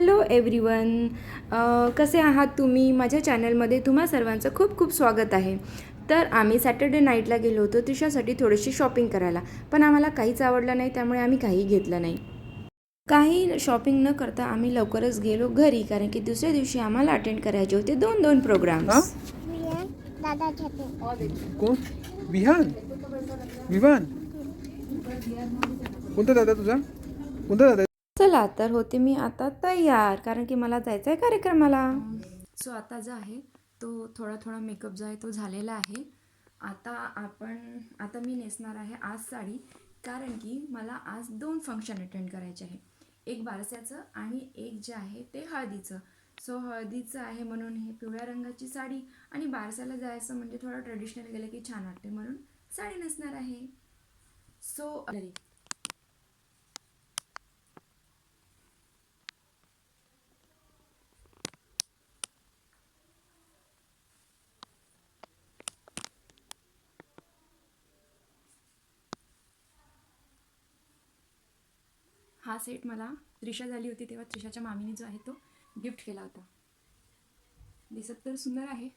Hello everyone कसे आहात तुम्ही? माझ्या चॅनलमध्ये तुम्हा सर्वांचं खूप खूप स्वागत आहे. तर आम्ही सॅटर्डे नाईटला गेलो होतो त्रिशासाठी थोडीशी शॉपिंग करायला. पण आम्हाला काहीच आवडलं नाही त्यामुळे आम्ही काही घेतलं नाही. काही शॉपिंग न करता आम्ही लवकरच गेलो घरी कारण की दुसऱ्या दिवशी आम्हाला अटेंड करायचे होते दोन दोन कोण? विहान? विवान कोणता दादा तुझा? कोणता दादा? चला तर होते मी आता तयार. कारण की मला जायचं आहे कार्यक्रमाला. सो आता जो आहे तो थोडा थोडा मेकअप जो आहे तो झालेला आहे. आता आपण आता मी नेसणार आहे आज साडी. कारण की मला आज दोन फंक्शन अटेंड करायचे आहे एक बारस्याचं आणि एक जे आहे ते हळदीचं. सो हळदीचं आहे म्हणून हे पिवळ्या रंगाची साडी आणि बारस्याला जायचं म्हणजे थोडं ट्रेडिशनल गेलं की छान वाटते म्हणून साडी नेसणार आहे. सो हा सेट मला त्रिशा झाली होती तेव्हा त्रिशाच्या मामीने जो आहे तो गिफ्ट केला होता. दिसत तर सुंदर आहे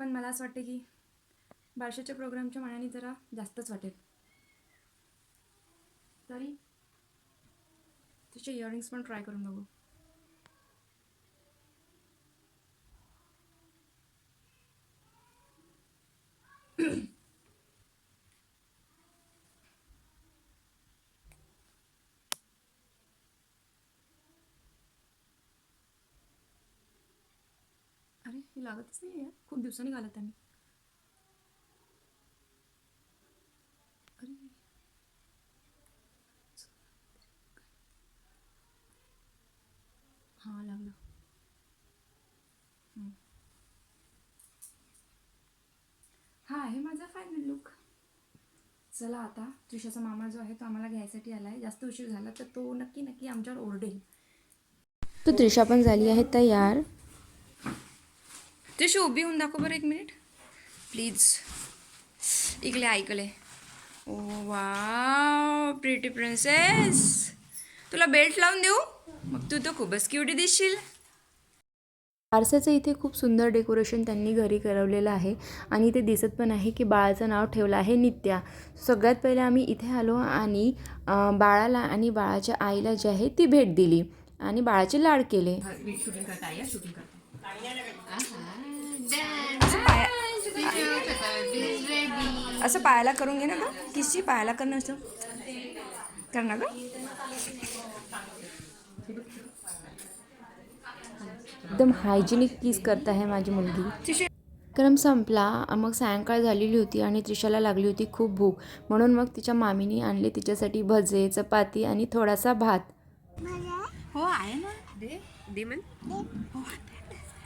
पण मला असं वाटते की बारशाच्या प्रोग्रामच्या मानाने जरा जास्तच वाटेल. तरी तिचे इयरिंग्स पण ट्राय करून बघू अरे हे लागतच नाही आहे खूप दिवसांनी घालत आहे मी. अरे. हां लागलं. हा आहे माझा फायनल लुक चला आता त्रिशाचा मामा जो आहे तो आम्हाला घ्यायसाठी आला आहे जास्त उशीर झाला तर तो नक्की नक्की आमच्यावर ओरडेल. तो त्रिशा पण झाली आहे तयार. त्रिशू उभी होऊन दाखव बरं एक मिनिट. प्लीज इकडे ऐकले ओ वा प्रिटी प्रिन्सेस तुला बेल्ट लावून देऊ? मग तू तर खूपच क्युटी दिसशील. बारसाचं इथे खूप सुंदर डेकोरेशन त्यांनी घरी करवलेलं आहे. आणि इथे दिसत पण आहे की बाळाचं नाव ठेवलं आहे नित्या. सगळ्यात पहिले आम्ही इथे आलो आणि बाळाला आणि बाळाच्या आईला जे आहे ती भेट दिली. आणि बाळाचे लाड केले. असं पायाला करून घे ना का किसी पायाला करणं असं. कर ना का एकदम हायजेनिक किस करत आहे माझी मुलगी. क्रम संपला मग सायंकाळ झालेली होती आणि त्रिशाला लागली होती खूप भूक. म्हणून मग तिच्या मामीने आणले तिच्यासाठी भजे चपाती आणि थोडासा भात. हो आहे ना. दे. दे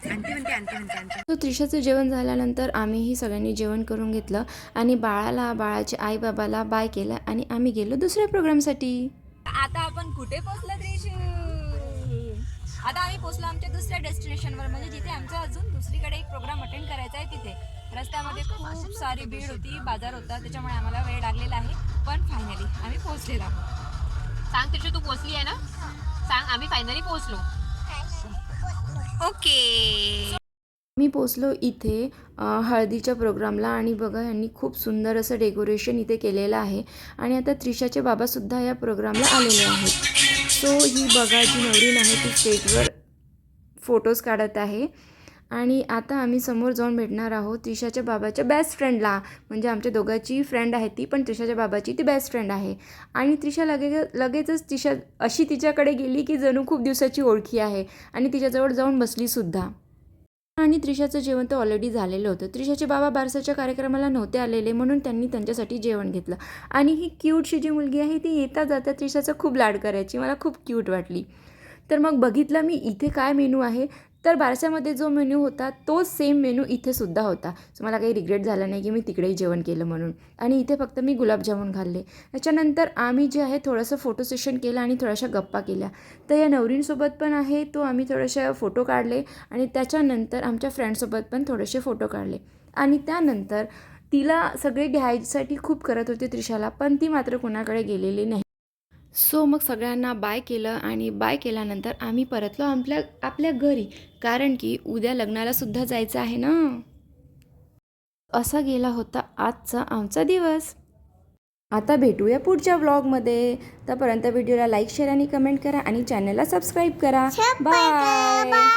तो त्रिशाचं जेवण झाल्यानंतर आम्हीही सगळ्यांनी जेवण करून घेतलं आणि बाळाला बाळाच्या आई बाबाला बाय केलं आणि आम्ही गेलो दुसऱ्या प्रोग्रामसाठी. आता आपण कुठे पोहोचलो त्रिशू? आता आम्ही पोहोचलो आमच्या दुसऱ्या डेस्टिनेशनवर म्हणजे जिथे आमचा अजून दुसरीकडे एक प्रोग्राम अटेंड करायचा आहे तिथे. रस्त्यामध्ये खूप सारी भीड होती बाजार होता त्याच्यामुळे आम्हाला वेळ लागलेला आहे. पण फायनली आम्ही पोहोचलेलो. आहोत सांग त्रिशू तू पोचली आहे ना? सांग आम्ही फायनली पोहोचलो. ओके. मी पोचलो इथे हळदीच्या प्रोग्रामला आणि बघा यांनी खूप सुंदर असं डेकोरेशन इथे केलेलं आहे आणि आता त्रिशाचे बाबासुद्धा या प्रोग्रामला आलेले आहेत. सो ही बघा जी नवरीन आहे ती स्टेजवर फोटोज काढत आहे. आणि आता आम्ही समोर जाऊन भेटणार आहोत त्रिशाच्या बाबाच्या बेस्ट फ्रेंडला म्हणजे आमच्या दोघांची फ्रेंड आहे ती पण त्रिशाच्या बाबाची ती बेस्ट फ्रेंड आहे. आणि त्रिशा लगे लगेचच तिशा अशी तिच्याकडे गेली की जणू खूप दिवसाची ओळखी आहे आणि तिच्याजवळ जाऊन बसलीसुद्धा आणि त्रिशाचं जेवण तर ऑलरेडी झालेलं होतं. त्रिशाचे बाबा बारसाच्या कार्यक्रमाला नव्हते आलेले म्हणून त्यांनी त्यांच्यासाठी जेवण घेतलं. आणि ही क्यूटशी जी मुलगी आहे ती येता जाता त्रिशाचा खूप लाड करायची. मला खूप क्यूट वाटली. तर मग बघितलं मी इथे काय मेनू आहे. तर बारसामध्ये जो मेन्यू होता तो सेम मेन्यू इथे सुद्धा होता. सो मला काही रिग्रेट झाला नाही की मी तिकडेही जेवण केलं म्हणून. आणि इथे फक्त मी गुलाबजामुन खाल्ले. त्याच्यानंतर आम्ही जे आहे थोडंसं फोटो सेशन केलं आणि थोड्याशा गप्पा केल्या. तर या नवरींसोबत पण आहे तो आम्ही थोडेसे फोटो काढले आणि त्याच्यानंतर आमच्या फ्रेंडसोबत पण थोडेसे फोटो काढले. आणि त्यानंतर तिला सगळे घ्यायसाठी खूप करत होते त्रिशाला पण ती मात्र कोणाकडे गेलेली नाही. सो मग सगळ्यांना बाय केलं आणि बाय केल्यानंतर आम्ही परतलो आपल्या आपल्या घरी. कारण की उद्या लग्नाला सुद्धा जायचं आहे ना? असा गेला होता आजचा आमचा दिवस. आता भेटूया पुढच्या व्लॉगमध्ये. तोपर्यंत व्हिडिओला लाईक शेअर आणि कमेंट करा आणि चॅनलला सबस्क्राईब करा. बाय.